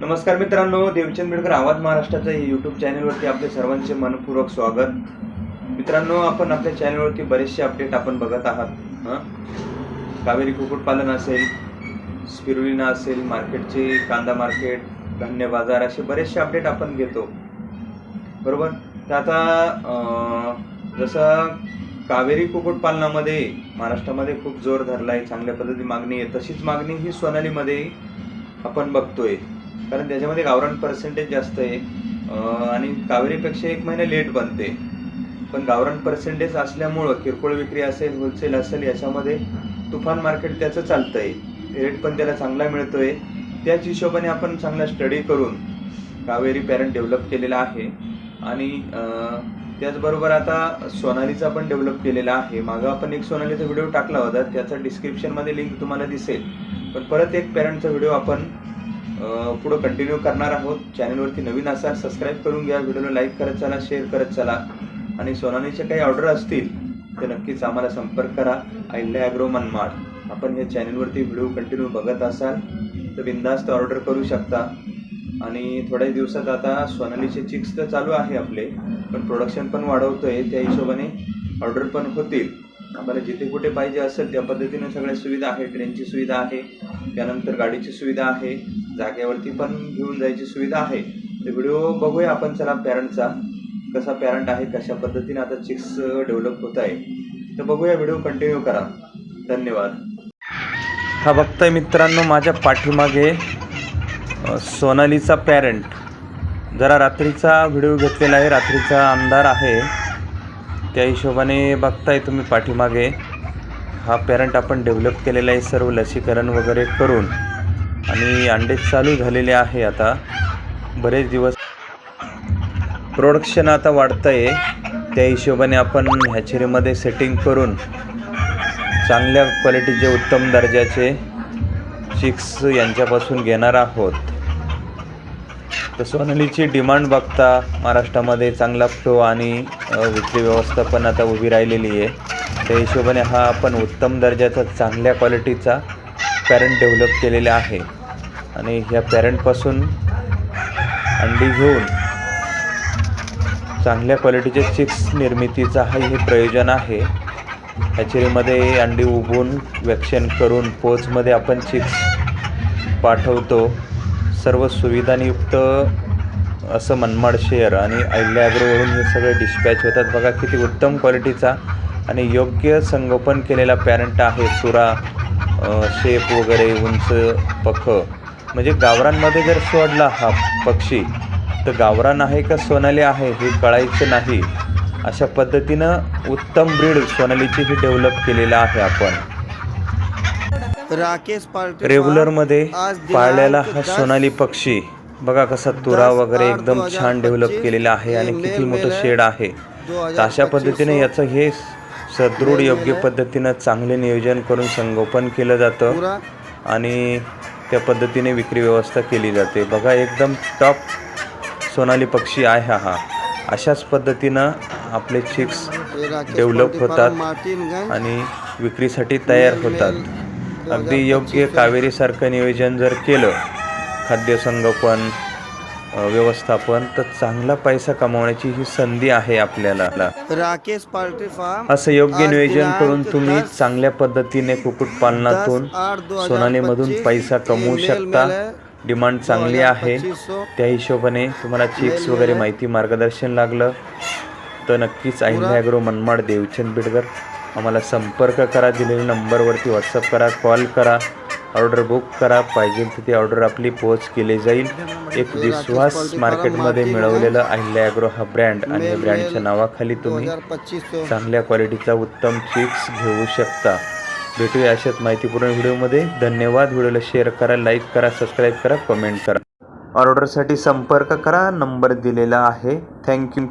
नमस्कार मित्रांनो देवचंद बेडकर आवाज महाराष्ट्राच्या यूट्यूब चॅनलवरती आपले सर्वांचे मनपूर्वक स्वागत. मित्रांनो आपण आपल्या चॅनलवरती बरेचसे अपडेट आपण बघत आहात. हां? कावेरी कुक्कुटपालन असेल स्पिरुलिना असेल मार्केटचे कांदा मार्केट धान्य बाजार असे बरेचसे अपडेट आपण घेतो. बरोबर? तर आता जसं कावेरी कुक्कुटपालनामध्ये महाराष्ट्रामध्ये खूप जोर धरला आहे चांगल्या पद्धती मागणी आहे तशीच मागणी ही सोनालीमध्ये आपण बघतोय. कारण त्याच्यामध्ये गावरान पर्सेंटेज जास्त आहे. आणि कावेरीपेक्षा एक महिना लेट बनते. पण गावरान पर्सेंटेज असल्यामुळं किरकोळ विक्री असेल होलसेल असेल याच्यामध्ये तुफान मार्केट त्याचं चालतं आहे रेट पण त्याला चांगला मिळतो आहे त्याच हिशोबाने आपण चांगला स्टडी करून कावेरी पॅरेंट डेव्हलप केलेला आहे. आणि त्याचबरोबर आता सोनालीचा पण डेव्हलप केलेला आहे. मागं आपण एक सोनालीचा व्हिडिओ टाकला होता. त्याचा डिस्क्रिप्शनमध्ये लिंक तुम्हाला दिसेल. पण परत एक पॅरेंटचा व्हिडिओ आपण पुढं कंटिन्यू करणार आहोत. चॅनलवरती नवीन असाल सबस्क्राईब करून घ्या. व्हिडिओला लाईक करत चला शेअर करत चला. आणि सोनालीचे काही ऑर्डर असतील तर नक्कीच आम्हाला संपर्क करा. अहिल्या ॲग्रो मनमाड. आपण या चॅनलवरती व्हिडिओ कंटिन्यू बघत असाल तर बिंदास्त ऑर्डर करू शकता. आणि थोड्या दिवसात आता सोनालीचे चिक्स तर चालू आहे आपले पण प्रोडक्शन पण वाढवतोय. त्या हिशोबाने ऑर्डर पण होतील. आम्हाला जिथे कुठे पाहिजे असेल त्या पद्धतीने सगळ्या सुविधा आहे ट्रेनची सुविधा आहे. त्यानंतर गाडीची सुविधा आहे. जागेवरती पण घेऊन जायची सुविधा आहे. तर व्हिडिओ बघूया आपण. चला पॅरंटचा कसा पॅरंट आहे कशा पद्धतीने आता चिक्स डेव्हलप होत आहे. तर बघूया व्हिडिओ कंटिन्यू करा. धन्यवाद. हा बघताय मित्रांनो माझ्या पाठीमागे सोनालीचा पॅरेंट जरा रात्रीचा व्हिडिओ घेतलेला आहे. रात्रीचा अंधार आहे. त्या हिशोबाने बघताय तुम्ही पाठीमागे. हा पॅरेंट आपण डेव्हलप केलेला आहे. सर्व लसीकरण वगैरे करून. आणि अंडे चालू झालेले आहे आता. बरेच दिवस प्रोडक्शन आता वाढतं आहे त्या हिशोबाने आपण हॅचेरीमध्ये सेटिंग करून चांगल्या क्वालिटीचे उत्तम दर्जाचे चिक्स यांच्यापासून घेणार आहोत. तर सोनालीची डिमांड बघता महाराष्ट्रामध्ये चांगला फ्लो आणि विक्री व्यवस्था पण आता उभी राहिलेली आहे. त्या हिशोबाने हा आपण उत्तम दर्जाचा चांगल्या क्वालिटीचा पॅरेंट डेव्हलप केलेला आहे. आणि ह्या पॅरेंटपासून अंडी घेऊन चांगल्या क्वालिटीचे चिक्स निर्मितीचा हा हे प्रयोजन आहे. हॅचरीमध्ये अंडी उभून वॅक्शन करून पोचमध्ये आपण चिक्स पाठवतो. सर्व सुविधांयुक्त असं मनमाड शेअर आणि अहिल्याग्रोवरून हे सगळे डिस्पॅच होतात. बघा किती उत्तम क्वालिटीचा आणि योग्य संगोपन केलेला पॅरेंट आहे. सुरा शेप वगैरे उंच पख. म्हणजे गावरांमध्ये जर सोडला हा पक्षी तर गावरान आहे का सोनाली आहे हे कळायचं नाही. अशा पद्धतीनं उत्तम ब्रीड सोनालीची ही डेव्हलप केलेलं आहे आपण. राकेश रेग्युलरमध्ये पाळलेला हा सोनाली पक्षी. बघा कसा तुरा वगैरे एकदम छान डेव्हलप केलेला आहे आणि किती मोठं. शेड आहे. तर अशा पद्धतीने याचं हे सदृढ योग्य. पद्धतीनं चांगले नियोजन करून संगोपन केलं जातं. आणि त्या पद्धतीने विक्री व्यवस्था केली जाते. बघा एकदम टॉप सोनाली पक्षी आहे हा अशाच पद्धतीनं आपले चिक्स डेव्हलप होतात आणि विक्रीसाठी तयार होतात. अगदी योग्य कावेरीसारखं नियोजन जर केलं खाद्य संगोपन व्यवस्थापन तर चांगला पैसा कमावण्याची ही संधी आहे आपल्याला. राकेश पार्टी फार्म असं योग्य नियोजन करून तुम्ही चांगल्या पद्धतीने कुक्कुटपालनातून सोनालीमधून पैसा कमवू शकता. डिमांड चांगली आहे. त्या हिशोबाने तुम्हाला मेल वगैरे. माहिती मार्गदर्शन लागलं. तर नक्कीच अहिल्या ॲग्रो मनमाड देवचंद बिडकर आम्हाला संपर्क करा. दिलेल्या नंबरवरती व्हॉट्सअप करा कॉल करा. ऑर्डर बुक करा पाहिजे तिथे ऑर्डर आपली पोच केली जाईल. एक विश्वास मार्केटमध्ये मिळवलेलं अहिल्या ॲग्रो हा ब्रँड आणि या ब्रँडच्या नावाखाली तुम्ही चांगल्या क्वालिटीचा उत्तम चिप्स घेऊ शकता. भेटूया अशाच माहितीपूर्ण व्हिडिओमध्ये. धन्यवाद. व्हिडिओला शेअर करा लाईक करा सबस्क्राईब करा कमेंट करा. ऑर्डरसाठी संपर्क करा. नंबर दिलेला आहे. थँक्यू.